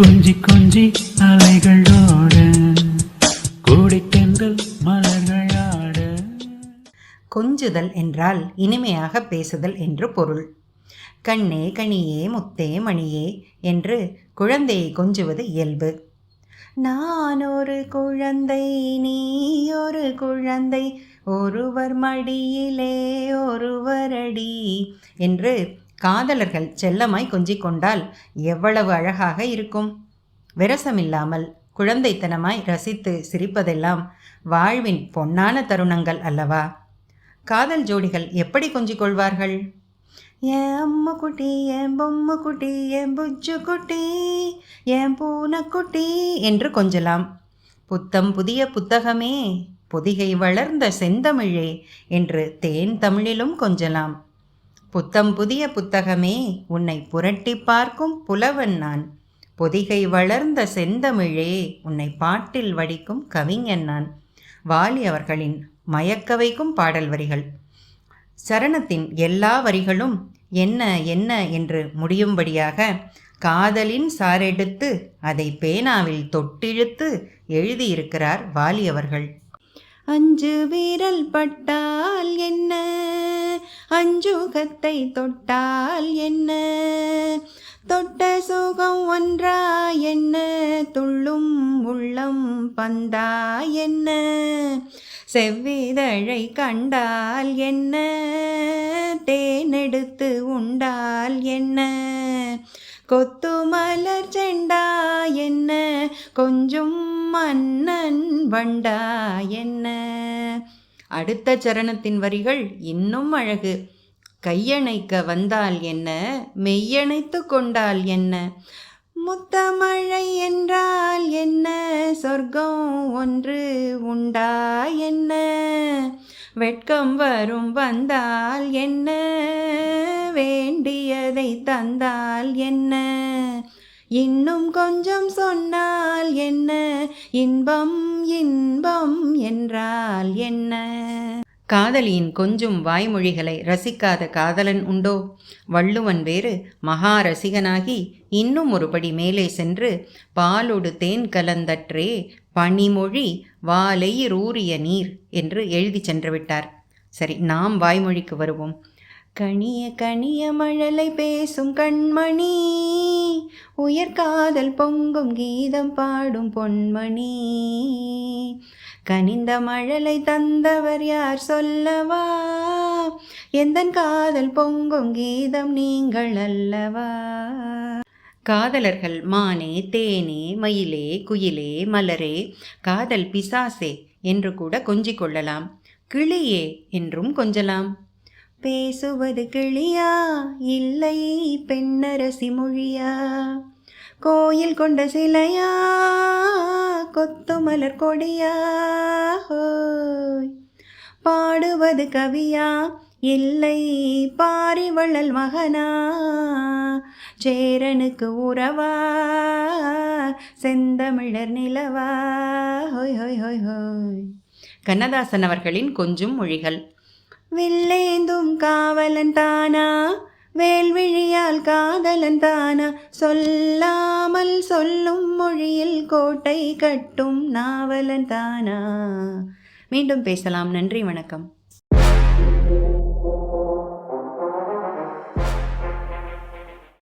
கொஞ்சி கொஞ்சி அலைகளோட கூடைத்தென்றல் மலர்களாட. கொஞ்சுதல் என்றால் இனிமையாக பேசுதல் என்று பொருள். கண்ணே கனியே முத்தே மணியே என்று குழந்தையை கொஞ்சுவது இயல்பு. நான் ஒரு குழந்தை நீ ஒரு குழந்தை ஒருவர் மடியிலே ஒருவர் அடி என்று காதலர்கள் செல்லமாய் கொஞ்சிக் கொண்டால் எவ்வளவு அழகாக இருக்கும். விரசமில்லாமல் குழந்தைத்தனமாய் ரசித்து சிரிப்பதெல்லாம் வாழ்வின் பொன்னான தருணங்கள் அல்லவா? காதல் ஜோடிகள் எப்படி கொஞ்சிக் கொள்வார்கள்? என் அம்மா குட்டி என் பொம்மை குட்டி என் புஜ்ஜு குட்டி என் பூனைக்குட்டி என்று கொஞ்சலாம். புத்தம் புதிய புத்தகமே பொதிகை வளர்ந்த செந்தமிழே என்று தேன் தமிழிலும் கொஞ்சலாம். புத்தம் புதிய புத்தகமே உன்னை புரட்டி பார்க்கும் புலவன் நான். பொதிகை வளர்ந்த செந்தமிழே உன்னை பாட்டில் வடிக்கும் கவிஞன் நான். வாலி அவர்களின் மயக்க வைக்கும் பாடல் வரிகள். சரணத்தின் எல்லா வரிகளும் என்ன என்ன என்று முடியும்படியாக காதலின் சாரெடுத்து அதை பேனாவில் தொட்டிழுத்து எழுதியிருக்கிறார் வாலி அவர்கள். அஞ்சு வீரல் பட்டால் என்ன? அஞ்சுகத்தை தொட்டால் என்ன? தொட்ட சுகம் ஒன்றா என்ன? துள்ளும் உள்ளம் பந்தா என்ன? செவ்விதழை கண்டால் என்ன? தேனெடுத்து உண்டால் என்ன? கொத்து மலர் செண்டா என்ன? கொஞ்சம் மன்னன் வண்டா என்ன? அடுத்த சரணத்தின் வரிகள் இன்னும் அழகு. கையணைக்க வந்தால் என்ன? மெய்யணைத்து கொண்டால் என்ன? முத்தமழை என்றால் என்ன? சொர்க்கம் ஒன்று உண்டா என்ன? வெட்கம் வரும் வந்தால் என்ன? வேண்டியதை தந்தால் என்ன? இன்னும் கொஞ்சம் சொன்னால் என்ன? இன்பம் இன்பம் என்றால் என்ன? காதலியின் கொஞ்சம் வாய்மொழிகளை ரசிக்காத காதலன் உண்டோ? வள்ளுவன் வேறு மகா ரசிகனாகி இன்னும் ஒருபடி மேலே சென்று பாலொடு தேன் கலந்தற்றே பனிமொழி வாலையிரூறிய நீர் என்று எழுதி சென்று விட்டார் சரி நாம் வாய்மொழிக்கு வருவோம். கனிய கனிய மழலை பேசும் கண்மணி. உயர்காதல் பொங்கும் கீதம் பாடும் பொன்மணி. கனிந்த மழலை தந்தவர் யார் சொல்லவா? எந்தன் காதல் பொங்கும் கீதம் நீங்கள் அல்லவா? காதலர்கள் மானே தேனே மயிலே குயிலே மலரே காதல் பிசாசே என்று கூட கொஞ்சிக் கொள்ளலாம். கிளியே என்றும் கொஞ்சலாம். பேசுவது கிளியா? இல்லை பெண்ணரசி மொழியா? கோயில் கொண்ட சிலையா? கொத்து மலர் கொடியா? பாடுவது கவியா? இல்லை பாரிவள்ளல் மகனா? சேரனுக்கு உறவா? செந்தமிழர் நிலவா? ஹோய் ஹோய் ஹோய் ஹோய். கண்ணதாசன் அவர்களின் கொஞ்சும் மொழிகள். வில்லேந்தும் காவலன் தானா? வேல்விழியால் காதலன் தானா? சொல்லாமல் சொல்லும் மொழியில் கோட்டை கட்டும் நாவலன் தானா? மீண்டும் பேசலாம். நன்றி வணக்கம்.